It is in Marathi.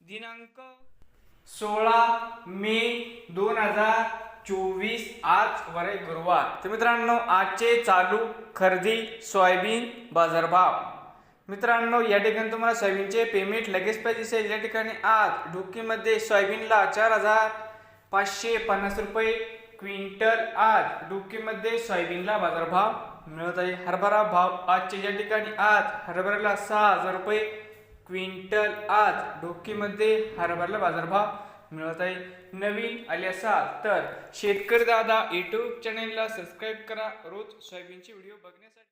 दिनांक सोळा मे दोन हजार चोवीस आज वरे गुरुवार. तर मित्रांनो आजचे चालू खरेदी सोयाबीन बाजारभाव. मित्रांनो या ठिकाणी तुम्हाला सोयाबीनचे पेमेंट लगेच पाहिजे असेल या ठिकाणी आज डुकीमध्ये सोयाबीनला चार हजार पाचशे पन्नास रुपये क्विंटल आज डुकीमध्ये सोयाबीनला बाजारभाव मिळत आहे. हरभरा भाव आजचे या ठिकाणी आज हरभऱ्याला सहा हजार रुपये क्विंटल आज डोकीमध्ये हरभऱ्याला बाजारभाव मिळत आहे. नवीन आले असाल तर शेतकरी दादा यूट्यूब चॅनेलला सबस्क्राईब करा. रोज सोयाबीनचे व्हिडिओ बघण्यासाठी